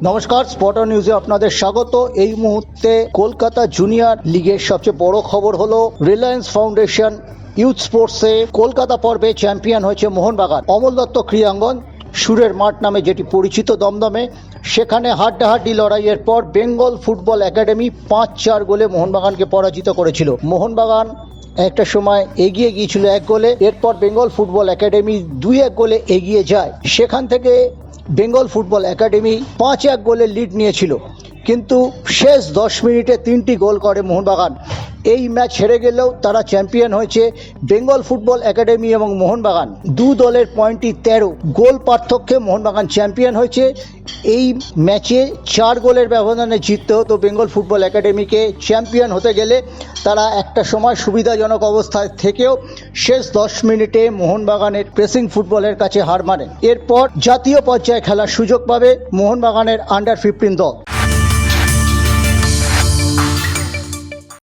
নমস্কার স্পটার নিউজে আপনাদের স্বাগত। এই মুহূর্তে কলকাতা জুনিয়র লিগের সবচেয়ে বড় খবর হলো রিলায়েন্স ফাউন্ডেশন ইউথ স্পোর্টসে কলকাতা পর্বে চ্যাম্পিয়ন হয়েছে মোহনবাগান। অমল দত্ত ক্রীড়াঙ্গন, সুরের মাঠ নামে যেটি পরিচিত দমদমে, সেখানে হাড্ডাহাড্ডি লড়াইয়ের পর বেঙ্গল ফুটবল একাডেমি পাঁচ চার গোলে মোহনবাগানকে পরাজিত করেছিল। মোহনবাগান একটা সময় এগিয়ে গিয়েছিল এক গোলে, এরপর বেঙ্গল ফুটবল একাডেমি দুই এক গোলে এগিয়ে যায়। সেখান থেকে বেঙ্গল ফুটবল একাডেমি পাঁচ এক গোলের লিড নিয়েছিল। কিন্তু শেষ দশ মিনিটে তিনটি গোল করে মোহনবাগান। এই ম্যাচ হেরে গেলেও তারা চ্যাম্পিয়ন হয়েছে বেঙ্গল ফুটবল একাডেমি এবং মোহনবাগান। দু দলের পয়েন্টই তেরো। গোল পার্থক্যে মোহনবাগান চ্যাম্পিয়ন হয়েছে। এই ম্যাচে চার গোলের ব্যবধানে জিততে হতো বেঙ্গল ফুটবল একাডেমিকে চ্যাম্পিয়ন হতে গেলে তারা একটা সময় সুবিধাজনক অবস্থায় থেকেও শেষ দশ মিনিটে মোহনবাগানের প্রেসিং ফুটবলের কাছে হার মানেন এরপর জাতীয় পর্যায়ে খেলার সুযোগ পাবে মোহনবাগানের আন্ডার ফিফটিন দল।